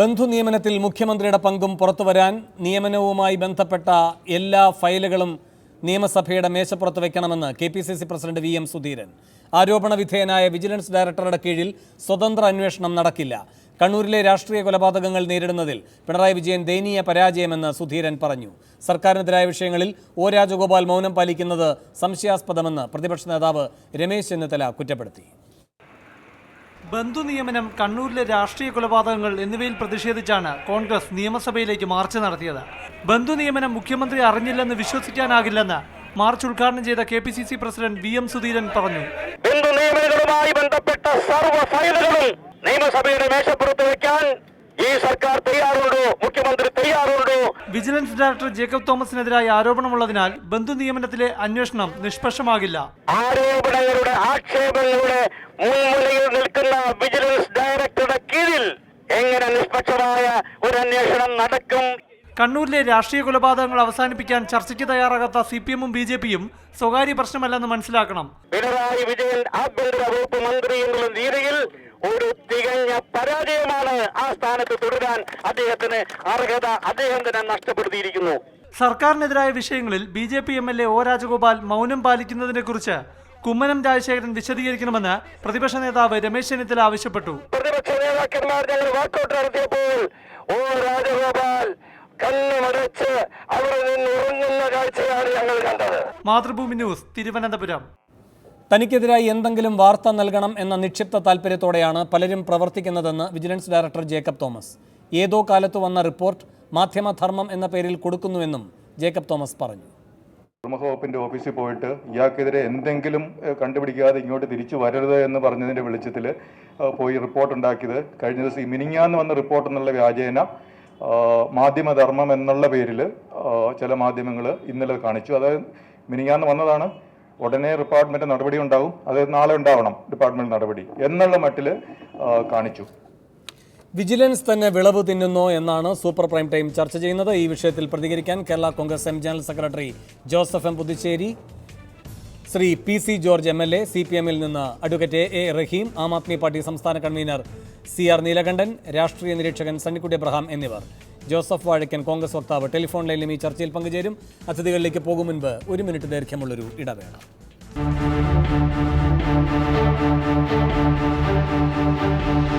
ബന്ധു നിയമനത്തിൽ മുഖ്യമന്ത്രിയുടെ പങ്കും പുറത്തുവരാൻ നിയമനവുമായി ബന്ധപ്പെട്ട എല്ലാ ഫയലുകളും നിയമസഭയുടെ മേശപ്പുറത്ത് വയ്ക്കണമെന്ന് K P C C president V M Sudheeran. ആരോപണ വിധേയനായ വിജിലൻസ് ഡയറക്ടറുടെ കീഴിൽ സ്വതന്ത്ര അന്വേഷണം നടക്കില്ല. കണ്ണൂരിലെ രാഷ്ട്രീയ കൊലപാതകങ്ങൾ നേരിടുന്നതിൽ പിണറായി വിജയൻ ദയനീയ പരാജയമെന്ന് സുധീരൻ പറഞ്ഞു. സർക്കാരിനെതിരായ വിഷയങ്ങളിൽ ഒ രാജഗോപാൽ മൗനം പാലിക്കുന്നത് സംശയാസ്പദമെന്ന് പ്രതിപക്ഷ നേതാവ് രമേശ് ചെന്നിത്തല കുറ്റപ്പെടുത്തി. ബന്ധു നിയമനം കണ്ണൂരിലെ രാഷ്ട്രീയ കൊലപാതകങ്ങൾ എന്നിവയിൽ പ്രതിഷേധിച്ചാണ് കോൺഗ്രസ് നിയമസഭയിലേക്ക് മാർച്ച് നടത്തിയത്. ബന്ധുനിയമനം മുഖ്യമന്ത്രി അറിഞ്ഞില്ലെന്ന് വിശ്വസിക്കാനാകില്ലെന്ന് മാർച്ച് ഉദ്ഘാടനം ചെയ്ത K P C C president V M Sudheeran പറഞ്ഞു. ബന്ധപ്പെട്ട സർവ ഫയലുകളും നിയമസഭയുടെ മേശപ്പുറത്ത് വെക്കാൻ ഈ സർക്കാർ തയ്യാറുണ്ടോ? മുഖ്യമന്ത്രി തയ്യാറുണ്ടോ? വിജിലൻസ് ഡയറക്ടർ ജേക്കബ് തോമസിനെതിരായ ആരോപണമുള്ളതിനാൽ ബന്ധു നിയമനത്തിലെ അന്വേഷണം നിഷ്പക്ഷമാകില്ല. ആരോപണങ്ങളുടെ ആക്ഷേപങ്ങളുടെ മുൻമുലയിൽ നിൽക്കുന്ന വിജിലൻസ് ഡയറക്ടറുടെ കീഴിൽ എങ്ങനെ നിഷ്പക്ഷമായ ഒരു അന്വേഷണം നടക്കും? കണ്ണൂരിലെ രാഷ്ട്രീയ കൊലപാതകങ്ങൾ അവസാനിപ്പിക്കാൻ ചർച്ചയ്ക്ക് തയ്യാറാകാത്ത സി പി എമ്മും ബി ജെ പിയും സ്വകാര്യ പ്രശ്നമല്ലെന്ന് മനസ്സിലാക്കണം. പിണറായി വിജയൻ ആഭ്യന്തര വകുപ്പ് മന്ത്രി എന്നുള്ള രീതിയിൽ ഒരു തികഞ്ഞ പരാജയമാണ് ആ സ്ഥാനത്ത് തുടരാൻ അദ്ദേഹത്തിന് അർഹത അദ്ദേഹം തന്നെ നഷ്ടപ്പെടുത്തിയിരിക്കുന്നു. സർക്കാരിനെതിരായ വിഷയങ്ങളിൽ B J P M L A O Rajagopal മൗനം പാലിക്കുന്നതിനെക്കുറിച്ച് കുമ്മനം രാജശേഖരൻ വിശദീകരിക്കണമെന്ന് പ്രതിപക്ഷ നേതാവ് രമേശ് ചെന്നിത്തല ആവശ്യപ്പെട്ടു. പ്രതിപക്ഷ നേതാക്കന്മാർ ഞങ്ങൾ വാക്കൌട്ട് നടത്തിയപ്പോൾ ഓ രാജഗോപാൽ കണ്ണുമടച്ച് അവിടെ നിന്ന് ഉറങ്ങുന്ന കാഴ്ചയാണ് ഞങ്ങൾ കണ്ടത്. മാതൃഭൂമി ന്യൂസ് തിരുവനന്തപുരം. തനിക്കെതിരായി എന്തെങ്കിലും വാർത്ത നൽകണം എന്ന നിക്ഷിപ്ത താൽപ്പര്യത്തോടെയാണ് പലരും പ്രവർത്തിക്കുന്നതെന്ന് വിജിലൻസ് ഡയറക്ടർ ജേക്കബ് തോമസ്. ഏതോ കാലത്ത് വന്ന റിപ്പോർട്ട് മാധ്യമധർമ്മം എന്ന പേരിൽ കൊടുക്കുന്നുവെന്നും ജേക്കബ് തോമസ് പറഞ്ഞു. തുറമുഖ വകുപ്പിന്റെ ഓഫീസിൽ പോയിട്ട് ഇയാൾക്കെതിരെ എന്തെങ്കിലും കണ്ടുപിടിക്കാതെ ഇങ്ങോട്ട് തിരിച്ചു വരരുത് എന്ന് പറഞ്ഞതിന്റെ വെളിച്ചത്തിൽ പോയി റിപ്പോർട്ട് ഉണ്ടാക്കിയത് കഴിഞ്ഞ ദിവസം മിനിങ്ങാന്ന് വന്ന റിപ്പോർട്ട് എന്നുള്ള വ്യാജേന മാധ്യമധർമ്മം എന്നുള്ള പേരിൽ ചില മാധ്യമങ്ങൾ ഇന്നലെ കാണിച്ചു. അതായത് മിനിങ്ങാന്ന് വന്നതാണ് ഉടനെ ഡിപ്പാർട്ട്മെന്റ് നടപടി ഉണ്ടാവും. അത് നാളെ ഉണ്ടാവണം ഡിപ്പാർട്ട്മെന്റ് നടപടി. എന്നുള്ള മട്ടിൽ കാണിച്ചു. വിജിലൻസ് തന്നെ വിളവ് തിന്നുന്നോ എന്നാണ് സൂപ്പർ പ്രൈം ടൈം ചർച്ച ചെയ്യുന്നത്. ഈ വിഷയത്തിൽ പ്രതികരിക്കാൻ Kerala Congress M general secretary Joseph M Puthussery Shri P C George M L A C P എമ്മിൽ നിന്ന് advocate A A Rahim Aam Aadmi party സംസ്ഥാന കൺവീനർ സി ആർ നീലകണ്ഠൻ രാഷ്ട്രീയ നിരീക്ഷകൻ സണ്ണിക്കുട്ടി എബ്രഹാം എന്നിവർ. ജോസഫ് വാഴക്കൻ കോൺഗ്രസ് വക്താവ് ടെലിഫോൺ ലൈനിലും ഈ ചർച്ചയിൽ പങ്കുചേരും അതിഥികളിലേക്ക് പോകും മുൻപ് ഒരു മിനിറ്റ് ദൈർഘ്യമുള്ളൊരു ഇടവേള Thank you.